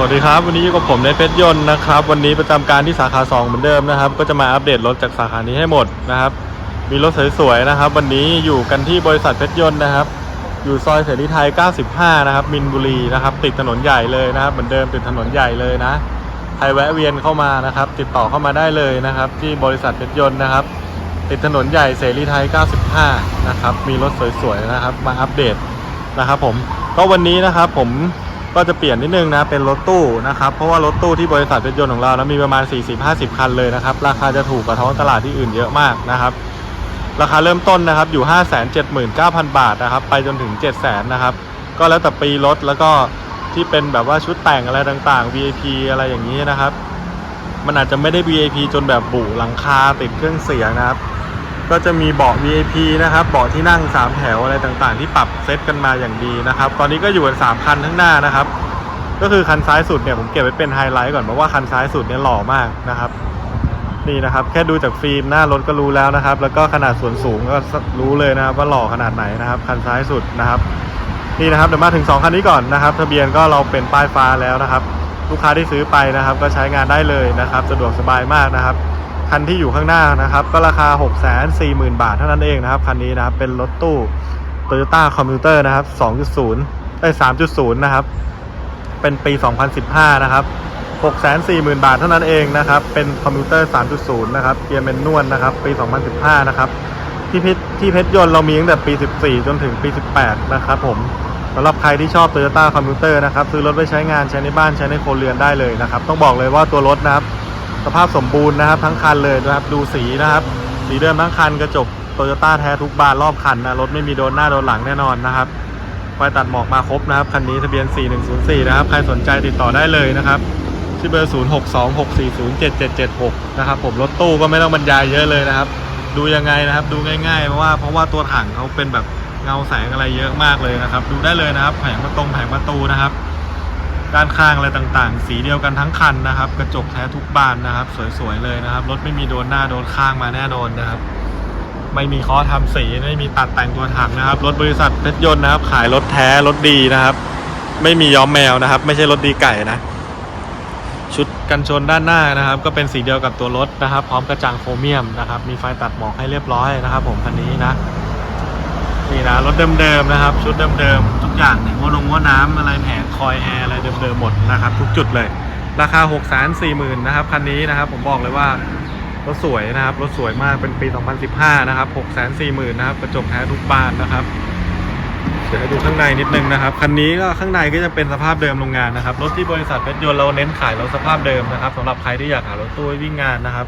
สวัสดีครับ วันนี้อยู่กับผมในเพชรยนต์นะครับ วันนี้ประจำการที่สาขา 2 เหมือนเดิมนะครับ ก็จะมาอัปเดตรถจากสาขานี้ให้หมดนะครับ มีรถสวยๆนะครับ วันนี้อยู่กันที่บริษัทเพชรยนต์นะครับ อยู่ซอยเสรีไทย 95 นะครับ มินบุรีนะครับ ติดถนนใหญ่เลยนะครับ เหมือนเดิมติดถนนใหญ่เลยนะใครแวะเวียนเข้ามานะครับ ติดต่อเข้ามาได้เลยนะครับ ที่บริษัทเพชรยนต์นะครับ ติดถนนใหญ่เสรีไทย 95 นะครับ มีรถสวยๆนะครับ มาอัปเดตนะครับ ผม ก็วันนี้นะครับผม ก็จะเปลี่ยนนิดนึงนะเป็นรถตู้นะครับเพราะว่ารถตู้ที่บริษัทเพชรยนต์ของเรานะมีประมาณ 40-50 คันเลยนะครับราคาจะถูกกว่าท้องตลาดที่อื่นเยอะมากนะครับราคาเริ่มต้นนะครับอยู่ 579,000 บาทนะครับไปจนถึง 700,000นะครับก็แล้วแต่ปีรถแล้วก็ที่เป็นแบบว่าชุดแต่งอะไรต่างๆ VIP อะไรอย่างนี้นะครับ มันอาจจะไม่ได้ VIP จนแบบบุหลังคาติดเครื่องเสียงนะครับ ก็จะมีเบาะ VIP นะครับเบาะที่นั่ง 3 แถวอะไรต่างๆ ที่ปรับเซตกันมาอย่างดีนะครับ ตอนนี้ก็อยู่กัน3คันข้างหน้านะครับ ก็คือคันซ้ายสุดเนี่ยผมเก็บไว้เป็นไฮไลท์ก่อนเพราะว่าคันซ้ายสุดเนี่ยหล่อมากนะครับนี่นะครับ แค่ดูจากฟิล์มหน้ารถก็รู้แล้วนะครับ แล้วก็ขนาดส่วนสูงก็รู้เลยนะครับ ว่าหล่อขนาดไหนนะครับ คันซ้ายสุดนะครับนี่นะครับเดี๋ยวมาถึง 2 คันนี้ก่อนนะครับ ทะเบียนก็เราเป็นป้ายฟ้าแล้วนะครับ ลูกค้าที่ซื้อไปนะครับ ก็ใช้งานได้เลยนะครับ สะดวกสบายมากนะครับ คันที่อยู่ข้างหน้านะครับ ก็ราคา 6 4 0 0 0 0 บาทเท่านั้นเองนะครับ คันนี้นะครับ เป็นรถตู้ Toyota Commuter นะครับ 2.0เอ้3.0 นะครับ เป็นปี 2015 นะครับ 640,000 บาทเท่านั้นเองนะครับ เป็นคอมพิวเตอร์ 3.0 นะครับ เกียร์แมนนวลนะครับ ปี 2015 นะครับ ที่เพชรที่เพชรยนต์เรามีตั้งแต่ปี 14 จนถึงปี 18 นะครับผมสำหรับใครที่ชอบ Toyota Commuter นะครับ ซื้อรถไว้ใช้งานใช้ในบ้านใช้ในโครัวเรือนได้เลยนะครับ ต้องบอกเลยว่าตัวรถนะครับ สภาพสมบูรณ์นะครับทั้งคันเลยนะครับดูสีนะครับ สีเดิมทั้งคันกระจกโตโยต้าแท้ทุกบานรอบคันนะรถไม่มีโดนหน้าโดนหลังแน่นอนนะครับไฟตัดหมอกมาครบนะครับคันนี้ทะเบียน 4104 นะครับใครสนใจติดต่อได้เลยนะครับที่เบอร์ 0626407776 นะครับผมรถตู้ก็ไม่ต้องบรรยายเยอะเลยนะครับ ดูยังไงนะครับดูง่ายๆเพราะว่าเพราะว่าตัวถังเขาเป็นแบบเงาแสงอะไรเยอะมากเลยนะครับ ดูได้เลยนะครับแผงประตงแผงประตูนะครับ ด้านข้างอะไรต่างๆ สีเดียวกันทั้งคันนะครับ กระจกแท้ทุกบานนะครับ สวยๆเลยนะครับ รถไม่มีโดนหน้าโดนข้างมาแน่นอนนะครับ ไม่มีเคอทำสีไม่มีตัดแต่งตัวถังนะครับ รถบริษัทเพชรยนต์นะครับ ขายรถแท้รถดีนะครับ ไม่มีย้อมแมวนะครับ ไม่ใช่รถดีไก่นะ ชุดกันชนด้านหน้านะครับ ก็เป็นสีเดียวกับตัวรถนะครับ พร้อมกระจังโครเมียมนะครับ มีไฟตัดหมอกให้เรียบร้อยนะครับ ผมคันนี้นะ นี่นะรถเดิมๆนะครับ ชุดเดิมๆทุกอย่างเนี่ยหัวนงหัวน้ำอะไรแผงคอยแอร์อะไรเดิมๆหมดนะครับ ทุกจุดเลย ราคา6 4 0 0 0 0นะครับคันนี้นะครับ ผมบอกเลยว่ารถสวยนะครับรถสวยมากเป็นปี 2015 นะครับ6 4 0 0 0 0นะครับกระจกแท้ทุกบานนะครับเดี๋ยวให้ดูข้างในนิดนึงนะครับคันนี้ก็ข้างในก็จะเป็นสภาพเดิมโรงงานนะครับรถที่บริษัทเพชรยนต์เราเน้นขายรถสภาพเดิมนะครับสำหรับใครที่อยากหารถตู้ไว้วิ่งงานนะครับ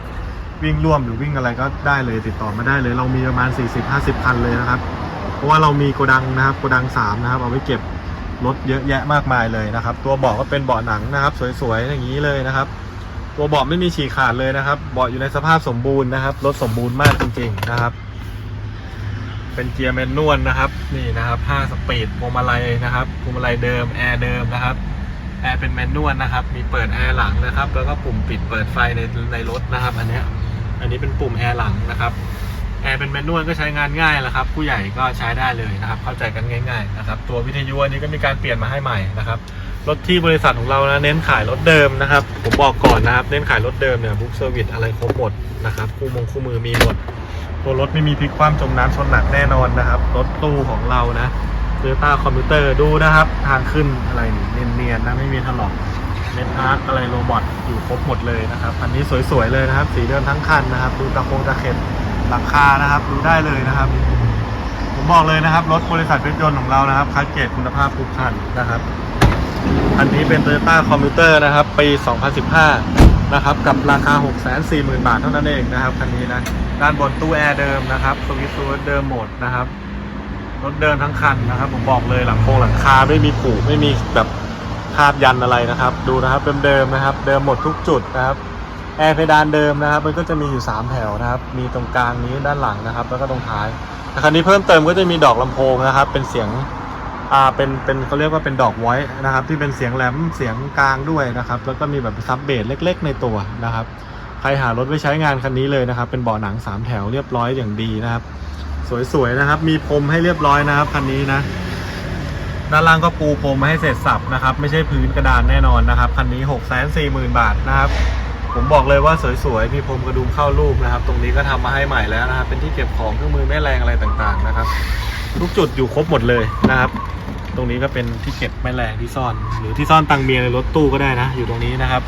วิ่งร่วมหรือวิ่งอะไรก็ได้เลยติดต่อมาได้เลย เรามีประมาณ 40-50 คันเลยนะครับ เพราะว่าเรามีโกดังนะครับโกดัง3นะครับเอาไว้เก็บรถเยอะแยะมากมายเลยนะครับ ตัวเบาะก็เป็นเบาะหนังนะครับ สวยๆอย่างนี้เลยนะครับ ตัวเบาะไม่มีฉีกขาดเลยนะครับเบาะอยู่ในสภาพสมบูรณ์นะครับรถสมบูรณ์มากจริง ๆนะครับ เป็นเกียร์แมนนวลนะครับนี่นะครับ5สปีดพวงมาลัยนะครับพวงมาลัยเดิมแอร์เดิมนะครับแอร์เป็นแมนนวลนะครับ มีเปิดแอร์หลังนะครับ แล้วก็ปุ่มปิดเปิดไฟในในรถนะครับ อันนี้ อันนี้เป็นปุ่มแอร์หลังนะครับ แอร์เป็นแมนนวลก็ใช้งานง่ายแหละครับ ผู้ใหญ่ก็ใช้ได้เลยนะครับ เข้าใจกันง่ายๆนะครับ ตัววิทยุอันนี้ก็มีการเปลี่ยนมาให้ใหม่นะครับ รถที่บริษัทของเรานะเน้นขายรถเดิมนะครับ ผมบอกก่อนนะครับ เน้นขายรถเดิมเนี่ยบุ๊กเซอร์วิสอะไรครบหมดนะครับ คู่มงคู่มือมีหมด ตัวรถไม่มีพลิกคว่ำจมน้ำชนหนักแน่นอนนะครับ รถตู้ของเรานะโตโยต้าคอมพิวเตอร์ดูนะครับ ทางขึ้นอะไรนี่เนียนๆนะไม่มีถลอกเน็ตอาร์คอะไรโรบอทอยู่ครบหมดเลยนะครับ อันนี้สวยๆเลยนะครับ สีเดิมทั้งคันนะครับ ดูตะโคงตะเข็บ หลังคานะครับดูได้เลยนะครับ ผมบอกเลยนะครับ รถบริษัทเพชรยนต์ของเรานะครับคัดเกรดคุณภาพทุกคันนะครับอันนี้เป็น Toyota Commuter นะครับ ปี 2015 นะครับ กับราคา 640,000 บาทเท่านั้นเองนะครับคันนี้นะด้านบนตู้แอร์เดิมนะครับสวิตช์ตัวเดิมหมดนะครับรถเดิมทั้งคันนะครับ ผมบอกเลยหลังโครงหลังคาไม่มีผูกไม่มีแบบคาบยันอะไรนะครับ ดูนะครับเดิมๆนะครับ เดิมหมดทุกจุดนะครับ แอร์เพดานเดิมนะครับ มันก็จะมีอยู่ 3 แถวนะครับ มีตรงกลางนี้ด้านหลังนะครับ แล้วก็ตรงท้ายแต่คันนี้เพิ่มเติมก็จะมีดอกลำโพงนะครับ เป็นเสียงอ่าเป็นเป็นเขาเรียกว่าเป็นดอกไว้นะครับ ที่เป็นเสียงแหลมเสียงกลางด้วยนะครับ แล้วก็มีแบบซับเบสเล็ก ๆ ในตัวนะครับ ใครหารถไว้ใช้งานคันนี้เลยนะครับ เป็นเบาะหนัง 3 แถวเรียบร้อยอย่างดีนะครับ สวยๆนะครับ มีพรมให้เรียบร้อยนะครับคันนี้นะด้านล่างก็ปูพรมมาให้เสร็จสับนะครับ ไม่ใช่พื้นกระดานแน่นอนนะครับคันนี้6 4 0 0 0 0บาทนะครับ ผมบอกเลยว่าสวยๆมีพรมกระดุมเข้ารูปนะครับ ตรงนี้ก็ทำมาให้ใหม่แล้วนะครับ เป็นที่เก็บของเครื่องมือแม่แรงอะไรต่างๆนะครับ ทุกจุดอยู่ครบหมดเลยนะครับ ตรงนี้ก็เป็นที่เก็บแม่แรงที่ซ่อน หรือที่ซ่อนตังเมียในรถตู้ก็ได้นะ อยู่ตรงนี้นะครับ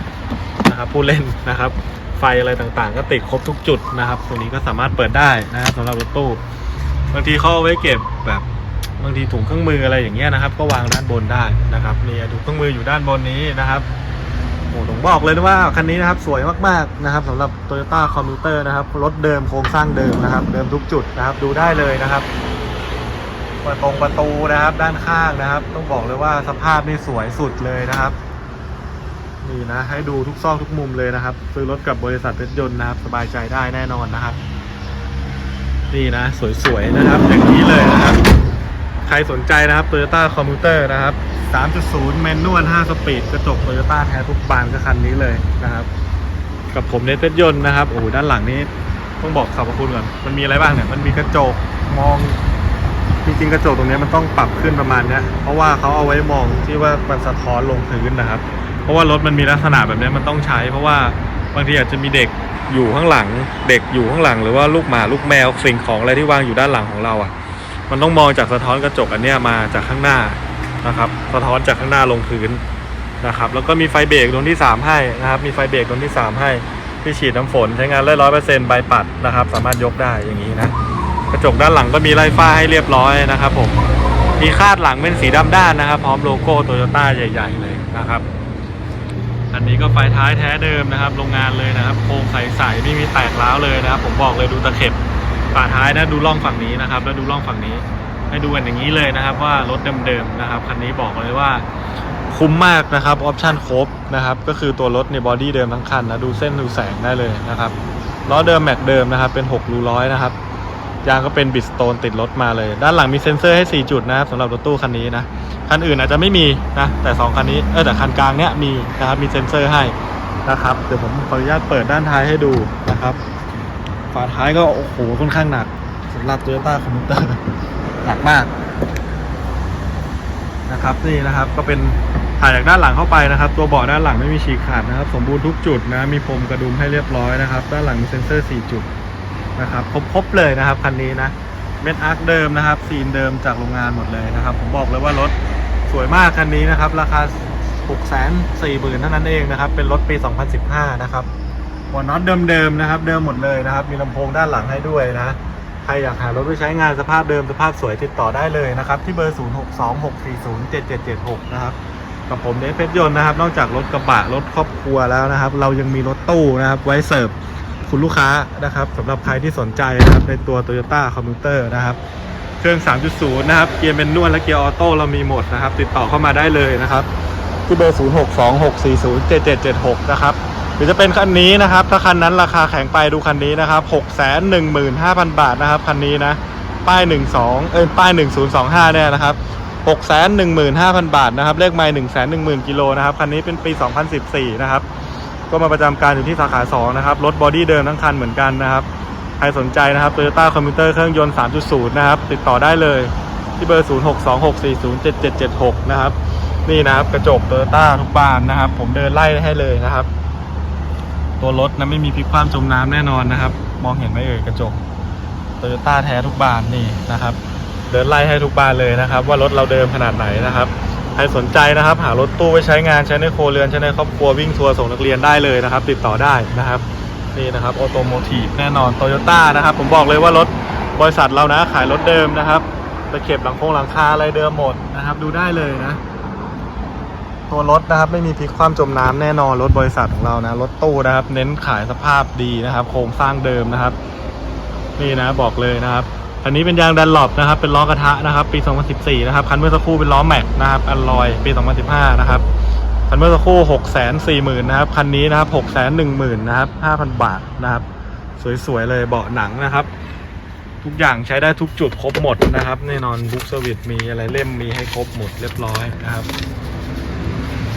นะครับ ผู้เล่นนะครับ ไฟอะไรต่างๆ ก็ติดครบทุกจุดนะครับ ตรงนี้ก็สามารถเปิดได้นะครับสำหรับรถตู้ บางทีเขาเอาไว้เก็บแบบบางทีถุงเครื่องมืออะไรอย่างเงี้ยนะครับ ก็วางด้านบนได้นะครับนี่ถุงเครื่องมืออยู่ด้านบนนี้นะครับ โอ้ผมบอกเลยนะว่าคันนี้นะครับสวยมากๆนะครับสำหรับ Toyota Commuter นะครับรถเดิมโครงสร้างเดิมนะครับ เดิมทุกจุดนะครับดูได้เลยนะครับประตงประตูนะครับด้านข้างนะครับ ต้องบอกเลยว่าสภาพนี่สวยสุดเลยนะครับนี่นะให้ดูทุกซอกทุกมุมเลยนะครับ ซื้อรถกับบริษัทรถยนต์นะครับ สบายใจได้แน่นอนนะครับ นี่นะ สวยๆนะครับ อย่างนี้เลยนะครับ ใครสนใจนะครับ Toyota Commuter นะครับ 3.0 แมนนวล 5 สปีด กระจก Toyota แท้ทุกบานก็คันนี้เลยนะครับ กับผมในเต็ดยนต์นะครับ โอ้โหด้านหลังนี้ต้องบอกสรรพคุณก่อน มันมีอะไรบ้างเนี่ย มันมีกระจกมอง จริงๆ กระจกตรงนี้มันต้องปรับขึ้นประมาณเนี้ย เพราะว่าเขาเอาไว้มองที่ว่ามันสะท้อนลงพื้นนะครับ เพราะว่ารถมันมีลักษณะแบบนี้มันต้องใช้ เพราะว่าบางทีอาจจะมีเด็กอยู่ข้างหลัง เด็กอยู่ข้างหลัง หรือว่าลูกหมาลูกแมวสิ่งของอะไรที่วางอยู่ด้านหลังของเราอะ มันต้องมองจากสะท้อนกระจกอันเนี้ยมาจากข้างหน้า นะครับสะท้อนจากข้างหน้าลงพื้นนะครับแล้วก็มีไฟเบรกดวงที่ 3 ให้นะครับมีไฟเบรกดวงที่ 3 ให้ที่ฉีดน้ำฝนใช้งานได้ร้อยเปอร์เซ็นต์ใบปัดนะครับ สามารถยกได้อย่างนี้นะกระจกด้านหลังก็มีไล่ฝ้าให้เรียบร้อยนะครับผมมีคาดหลังเป็นสีดำด้านนะครับ พร้อมโลโก้โตโยต้าใหญ่ ๆ เลยนะครับ อันนี้ก็ไฟท้ายแท้เดิมนะครับ โรงงานเลยนะครับโครงใสๆไม่มีแตกร้าวเลยนะครับ ผมบอกเลยดูตะเข็บฝาท้ายนะดูล่องฝั่งนี้นะครับ แล้วดูล่องฝั่งนี้ ให้ดูกันอย่างนี้เลยนะครับ ว่ารถเดิมๆนะครับคันนี้บอกเลยว่าคุ้มมากนะครับออปชั่นครบนะครับ ก็คือตัวรถในบอดี้เดิมทั้งคันนะดูเส้นดูแสงได้เลยนะครับล้อเดิมแม็กเดิมนะครับ เป็น6รูร้อยนะครับยางก็เป็นบิสโตนติดรถมาเลย ด้านหลังมีเซ็นเซอร์ให้ 4 จุดนะครับสำหรับรถตู้คันนี้นะคันอื่นอาจจะไม่มีนะแต่ 2 คันนี้เออแต่คันกลางเนี้ยมีนะครับมีเซ็นเซอร์ให้นะครับเดี๋ยวผมขออนุญาตเปิดด้านท้ายให้ดูนะครับฝาท้ายก็โอ้โหค่อนข้างหนักสำหรับ Toyota Commuter หนักมากนะครับนี่นะครับก็เป็นถ่ายจากด้านหลังเข้าไปนะครับ ตัวเบาะด้านหลังไม่มีฉีกขาดนะครับ สมบูรณ์ทุกจุดนะมีพรมกระดุมให้เรียบร้อยนะครับ ด้านหลังมีเซ็นเซอร์ 4 จุดนะครับครบเลยนะครับคันนี้นะเม็ดอาร์คเดิมนะครับซีนเดิมจากโรงงานหมดเลยนะครับ ผมบอกเลยว่ารถสวยมากคันนี้นะครับ ราคา 6 4 0 0 0 0เท่านั้นเองนะครับ เป็นรถปี 2015 นะครับหัวน็อตเดิมๆนะครับ เดิมหมดเลยนะครับ มีลำโพงด้านหลังให้ด้วยนะ ใครอยากหารถไปใช้งานสภาพเดิมสภาพสวยติดต่อได้เลยนะครับ ที่เบอร์ 0626407776 นะครับ กับผมเดฟเพชรยนต์นะครับ นอกจากรถกระบะรถครอบครัวแล้วนะครับ เรายังมีรถตู้นะครับ ไว้เสิร์ฟคุณลูกค้านะครับสำหรับใครที่สนใจนะครับในตัว Toyota Commuter นะครับ เครื่อง 3.0 นะครับ เกียร์เป็นนวลและเกียร์ออโต้เรามีหมดนะครับ ติดต่อเข้ามาได้เลยนะครับ ที่เบอร์ 0626407776 นะครับ รือจะเป็นคันนี้นะครับ ถ้าคันนั้นราคาแข็งไปดูคันนี้นะครับ615,000 บาทนะครับคันนี้นะป้าย 12 เอ้ยป้าย 1025เนี่ยนะครับ615,000 บาทนะครับเลขไมล์110,000กิโลนะครับคันนี้เป็นปี 2014 นะครับ ก็มาประจำการอยู่ที่สาขา 2 นะครับ รถบอดี้เดิมทั้งคันเหมือนกันนะครับ ใครสนใจนะครับ Toyota Commuter เครื่องยนต์ 3.0 นะครับ ติดต่อได้เลยที่เบอร์ 0626407776 นะครับ นี่นะครับกระจก Toyota ทุกบานนะครับ ผมเดินไล่ให้เลยนะครับ ตัวรถนะไม่มีพลิกคว่ำจมน้ำแน่นอนนะครับ มองเห็นไหมเอ่ยกระจก Toyota แท้ทุกบานนี่นะครับ เดินไล่ให้ทุกบานเลยนะครับ ว่ารถเราเดิมขนาดไหนนะครับใครสนใจนะครับ หารถตู้ไว้ใช้งานใช้ในโครเรือนใช้ในครอบครัววิ่งทัวร์ส่งนักเรียนได้เลยนะครับ ติดต่อได้นะครับนี่นะครับออโตโมทีฟแน่นอนโตโยต้านะครับผมบอกเลยว่ารถบริษัทเรานะขายรถเดิมนะครับตะเข็บหลังโค้งหลังคาอะไรเดิมหมดนะครับ ดูได้เลยนะ ตัวรถนะครับ ไม่มีพลิกคว่ำจมน้ำแน่นอนรถบริษัทของเรานะรถตู้นะครับ เน้นขายสภาพดีนะครับ โครงสร้างเดิมนะครับ นี่นะบอกเลยนะครับอันนี้เป็นยางดันหลบนะครับ เป็นล้อกระทะนะครับ ปี 2014 นะครับ คันเมื่อสักครู่เป็นล้อแม็กนะครับอัลลอยปี 2015 นะครับ คันเมื่อสักครู่ 640,000นะครับ คันนี้นะครับ 610,000นะครับ 5,000 บาทนะครับ สวยๆ เลยเบาะหนังนะครับ ทุกอย่างใช้ได้ทุกจุดครบหมดนะครับ แน่นอนบุ๊กเซอร์วิสมีอะไรเล่มมีให้ครบหมดเรียบร้อยนะครับ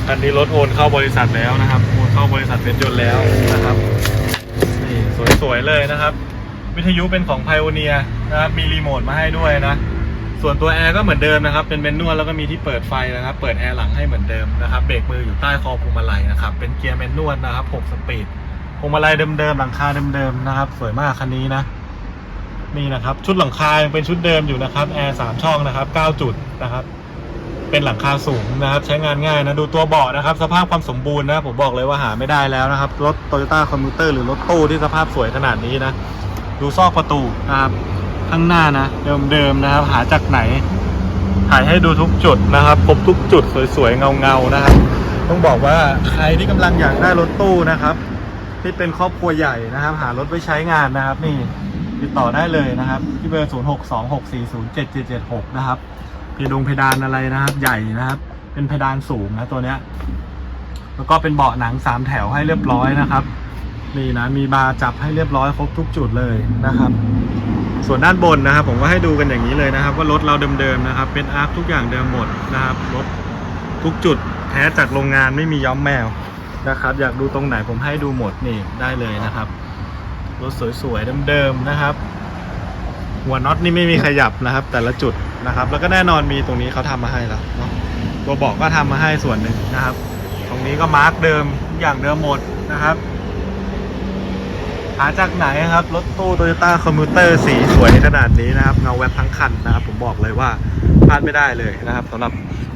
คันนี้รถโอนเข้าบริษัทแล้วนะครับโอนเข้าบริษัทเป็นยนต์แล้วนะครับนี่สวยๆเลยนะครับ วิทยุเป็นของ Pioneer นะครับมีรีโมทมาให้ด้วยนะสส่วนตัวแอร์ก็เหมือนเดิมนะครับ เป็นเมนนวลแล้วก็มีที่เปิดไฟนะครับ เปิดแอร์หลังให้เหมือนเดิมนะครับ เบรกมืออยู่ใต้คอพวงมาลัยนะครับ เป็นเกียร์เมนนวลนะครับ 6 สปีด พวงมาลัยเดิมๆ หลังคาเดิมๆ นะครับ สวยมากคันนี้นะ นี่นะครับ ชุดหลังคายังเป็นชุดเดิมอยู่นะครับ แอร์สามช่องนะครับ 9 จุดนะครับ เป็นหลังคาสูงนะครับ ใช้งานง่ายนะ ดูตัวเบาะนะครับ สภาพความสมบูรณ์นะ ผมบอกเลยว่าหาไม่ได้แล้วนะครับ รถ Toyota Commuter หรือรถตู้ที่สภาพสวยขนาดนี้นะ ดูซอกประตูนะครับ ข้างหน้านะ เดิมๆนะครับ หาจากไหน ถ่ายให้ดูทุกจุดนะครับครบทุกจุดสวยๆเงาๆนะครับ ต้องบอกว่าใครที่กำลังอยากได้รถตู้นะครับที่เป็นครอบครัวใหญ่นะครับ หารถไว้ใช้งานนะครับ นี่ติดต่อได้เลยนะครับ ที่เบอร์ 0 6 2 6 4 0 7 7 7 6 นะครับ เพดงเพดานอะไรนะครับ ใหญ่นะครับ เป็นเพดานสูงนะตัวเนี้ย แล้วก็เป็นเบาะหนังสามแถวให้เรียบร้อยนะครับ นี่นะมีบาร์จับให้เรียบร้อยครบทุกจุดเลยนะครับ ส่วนด้านบนนะครับ ผมก็ให้ดูกันอย่างนี้เลยนะครับ ว่ารถเราเดิมๆนะครับ เป็นอาร์คทุกอย่างเดิมหมดนะครับรถทุกจุดแท้จากโรงงานไม่มีย้อมแมวนะครับ อยากดูตรงไหนผมให้ดูหมดนี่ได้เลยนะครับรถสวยๆเดิมๆนะครับ หัวน็อตนี่ไม่มีขยับนะครับ แต่ละจุดนะครับ แล้วก็แน่นอนมีตรงนี้เขาทำมาให้แล้วเนาะตัวบอกก็ทำมาให้ส่วนหนึ่งนะครับ ตรงนี้ก็มาร์กเดิมทุกอย่างเดิมหมดนะครับหาจากไหนครับ รถตู้โตโยต้าคอมมิวเตอร์สีสวยขนาดนี้นะครับ เงาแวบทั้งคันนะครับ ผมบอกเลยว่าพลาดไม่ได้เลยนะครับสำหรับ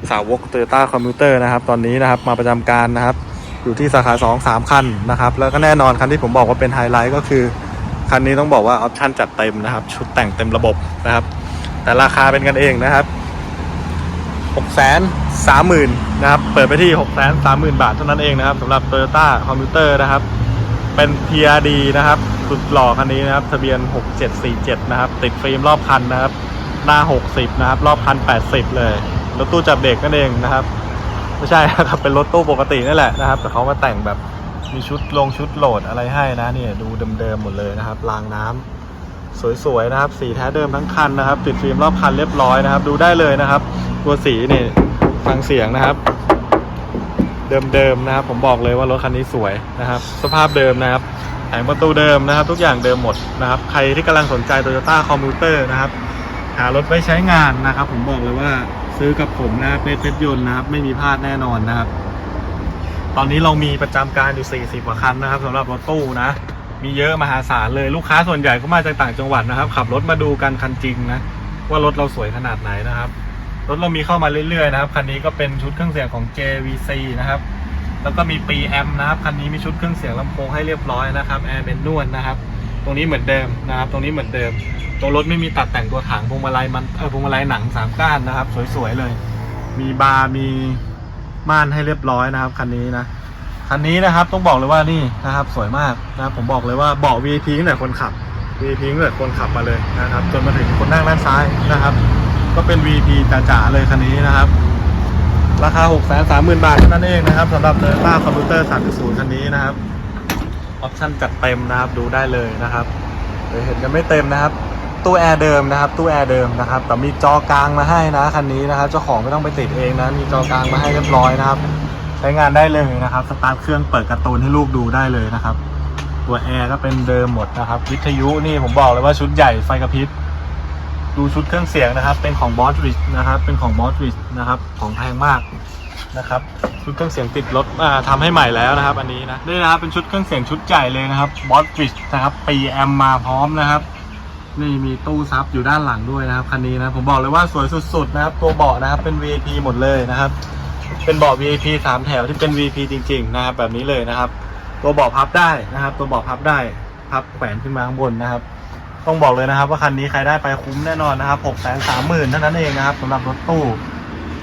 สาวกโตโยต้าคอมมิวเตอร์นะครับ ตอนนี้นะครับมาประจำการนะครับ อยู่ที่สาขา 2 3 คันนะครับ แล้วก็แน่นอนคันที่ผมบอกว่าเป็นไฮไลท์ก็คือ คันนี้ต้องบอกว่าออปชั่นจัดเต็มนะครับ ชุดแต่งเต็มระบบนะครับ แต่ราคาเป็นกันเองนะครับ6 3 0 0 0 0นะครับ เปิดไปที่ 6 3 0 0 0 0 บาทเท่านั้นเองนะครับสำหรับ Toyota Commuter นะครับ เป็น TRD นะครับสุดหล่อคันนี้นะครับ ทะเบียน 6747 นะครับ ติดฟิล์มรอบคันนะครับ หน้า 60 นะครับ รอบคัน 80 เลย รถตู้จับเด็กนั่นเองนะครับ ไม่ใช่นะครับ เป็นรถตู้ปกตินั่นแหละนะครับ แต่เขามาแต่งแบบ มีชุดลงชุดโหลดอะไรให้นะเนี่ยดูเดิมๆหมดเลยนะครับรางน้ำสวยๆนะครับ สีแท้เดิมทั้งคันนะครับ ติดฟิล์มรอบคันเรียบร้อยนะครับ ดูได้เลยนะครับ ตัวสีนี่ฟังเสียงนะครับ เดิมๆนะครับ ผมบอกเลยว่ารถคันนี้สวยนะครับ สภาพเดิมนะครับแผงประตูเดิมนะครับ ทุกอย่างเดิมหมดนะครับ ใครที่กำลังสนใจ Toyota Commuter นะครับหารถไว้ใช้งานนะครับ ผมบอกเลยว่าซื้อกับผมนะครับเป็นเพชรยนต์นะครับ ไม่มีพลาดแน่นอนนะครับ ตอนนี้เรามีประจำการอยู่ 40 กว่าคันนะครับสำหรับรถตู้นะ มีเยอะมหาศาลเลยลูกค้าส่วนใหญ่ก็มาจากต่างจังหวัดนะครับ ขับรถมาดูกันคันจริงนะว่ารถเราสวยขนาดไหนนะครับรถเรามีเข้ามาเรื่อยๆนะครับคันนี้ก็เป็นชุดเครื่องเสียงของ JVC นะครับแล้วก็มีปีแอมนะครับคันนี้มีชุดเครื่องเสียงลำโพงให้เรียบร้อยนะครับแอร์เป็นนวลนะครับ ตรงนี้เหมือนเดิมนะครับ ตรงนี้เหมือนเดิม ตัวรถไม่มีตัดแต่งตัวถังพวงมาลัยมันเออพวงมาลัยหนังสามก้านนะครับ สวยๆเลย มีบาร์มี ม่านให้เรียบร้อยนะครับ คันนี้นะคันนี้นะครับต้องบอกเลยว่านี่นะครับ สวยมากนะครับผมบอกเลยว่าเบาะ VIP ตั้งแต่คนขับ VIP ตั้งแต่คนขับมาเลยนะครับ จนมาถึงคนนั่งด้านซ้ายนะครับ ก็เป็น VIP จ๋าๆเลยคันนี้นะครับ ราคา 6 3 0 0 0 0 บาทเท่านั้นเองนะครับสำหรับ Toyota Commuter 3.0คันนี้นะครับออปชั่นจัดเต็มนะครับดูได้เลยนะครับเดี๋ยวเห็นกันไม่เต็มนะครับ ตู้แอร์เดิมนะครับตู้แอร์เดิมนะครับแต่มีจอกลางมาให้นะคันนี้นะครับเจ้าของไม่ต้องไปติดเองนะมีจอกลางมาให้เรียบร้อยนะครับ ใช้งานได้เลยนะครับสตาร์ทเครื่องเปิดการ์ตูนให้ลูกดูได้เลยนะครับ ตัวแอร์ก็เป็นเดิมหมดนะครับวิทยุนี่ผมบอกเลยว่าชุดใหญ่ไฟกระพริบดูชุดเครื่องเสียงนะครับ เป็นของบอสริชนะครับเป็นของบอสริชนะครับของแพงมากนะครับชุดเครื่องเสียงติดรถอ่าทำให้ใหม่แล้วนะครับ อันนี้นะนี่นะครับเป็นชุดเครื่องเสียงชุดใหญ่เลยนะครับบอสริชนะครับปีแอมมาพร้อมนะครับ นี่มีตู้ซับอยู่ด้านหลังด้วยนะครับคันนี้นะผมบอกเลยว่าสวยสุดๆนะครับ ตัวเบาะนะครับเป็น VIP หมดเลยนะครับ เป็นเบาะ VIP สามแถวที่เป็น VIP จริง ๆ นะครับ แบบนี้เลยนะครับ ตัวเบาะพับได้นะครับ ตัวเบาะพับได้พับแขวนขึ้นมาข้างบนนะครับ ต้องบอกเลยนะครับ ว่าคันนี้ใครได้ไปคุ้มแน่นอนนะครับ6 3 0 0 0 0เท่านั้นเองนะครับสำหรับรถตู้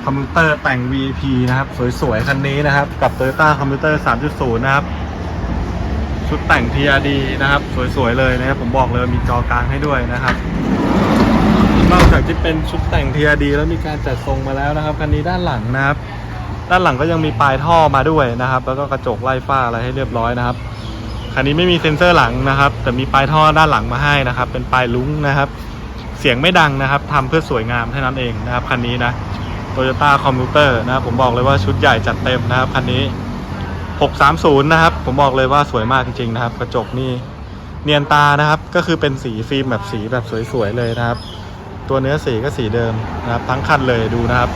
คอมพิวเตอร์แต่ง VIP นะครับ สวยๆคันนี้นะครับ กับ Toyota Commuter 3.0 นะครับ ชุดแต่ง TRD นะครับ สวยๆเลยนะครับผมบอกเลยมีจอกลางให้ด้วยนะครับ นอกจากที่เป็นชุดแต่ง TRD แล้วมีการจัดทรงมาแล้วนะครับคันนี้ด้านหลังนะครับ ด้านหลังก็ยังมีปลายท่อมาด้วยนะครับ แล้วก็กระจกไล่ฝ้าอะไรให้เรียบร้อยนะครับคันนี้ไม่มีเซ็นเซอร์หลังนะครับ แต่มีปลายท่อด้านหลังมาให้นะครับ เป็นปลายลุ้งนะครับ เสียงไม่ดังนะครับทำเพื่อสวยงามเท่านั้นเองนะครับคันนี้นะ Toyota Commuter นะครับผมบอกเลยว่าชุดใหญ่จัดเต็มนะครับคันนี้ 630 นะครับ ผมบอกเลยว่าสวยมากจริงๆนะครับ กระจกนี่เนียนตานะครับ ก็คือเป็นสีฟิล์มแบบสีแบบสวยๆเลยนะครับ ตัวเนื้อสีก็สีเดิมนะครับ ทั้งคันเลยดูนะครับ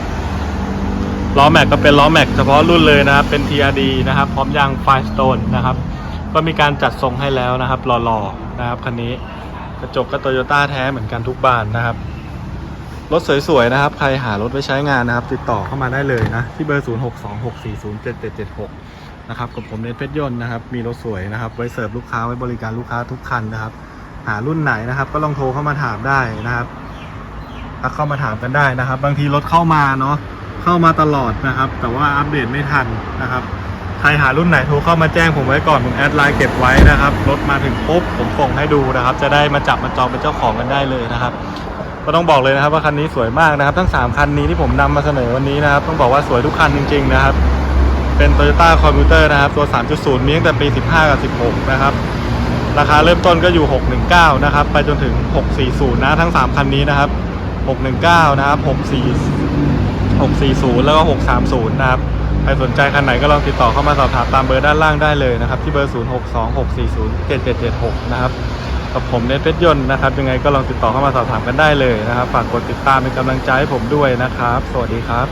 ล้อแม็กก็เป็นล้อแม็กเฉพาะรุ่นเลยนะครับ เป็น TRD นะครับ พร้อมยาง Firestone นะครับ ก็มีการจัดทรงให้แล้วนะครับหล่อๆนะครับคันนี้กระจกก็โตโยต้าแท้เหมือนกันทุกบานนะครับรถสวยๆนะครับ ใครหารถไว้ใช้งานนะครับ ติดต่อเข้ามาได้เลยนะ ที่เบอร์ 0626407776 นะครับกับผมเนทเพชรยนต์นะครับ มีรถสวยนะครับไว้เสิร์ฟลูกค้าไว้บริการลูกค้าทุกคันนะครับ หารุ่นไหนนะครับ ก็ลองโทรเข้ามาถามได้นะครับทักเข้ามาถามกันได้นะครับ บางทีรถเข้ามาเนาะเข้ามาตลอดนะครับ แต่ว่าอัปเดตไม่ทันนะครับใครหารุ่นไหนโทรเข้ามาแจ้งผมไว้ก่อนผมแอดไลน์เก็บไว้นะครับรถมาถึงปุ๊บผมส่งให้ดูนะครับ จะได้มาจับมาจองเป็นเจ้าของกันได้เลยนะครับ ก็ต้องบอกเลยนะครับว่าคันนี้สวยมากนะครับ ทั้ง 3 คันนี้ที่ผมนำมาเสนอวันนี้นะครับ ต้องบอกว่าสวยทุกคันจริง ๆ นะครับ เป็น Toyota Commuter นะครับ ตัว 3.0 มีตั้งแต่ปี 15 กับ 16 นะครับ ราคาเริ่มต้นก็อยู่ 619 นะครับ ไปจนถึง 640 นะ ทั้ง 3 คันนี้นะครับ 619 นะครับ 64 640 แล้วก็ 630 นะครับ ใครสนใจคันไหนก็ลองติดต่อเข้ามาสอบถามตามเบอร์ด้านล่างได้เลยนะครับ ที่เบอร์ 0626407776 นะครับกับผมเนทเพชรยนต์นะครับยังไงก็ลองติดต่อเข้ามาสอบถามกันได้เลยนะครับ ฝากกดติดตามเป็นกำลังใจให้ผมด้วยนะครับ สวัสดีครับ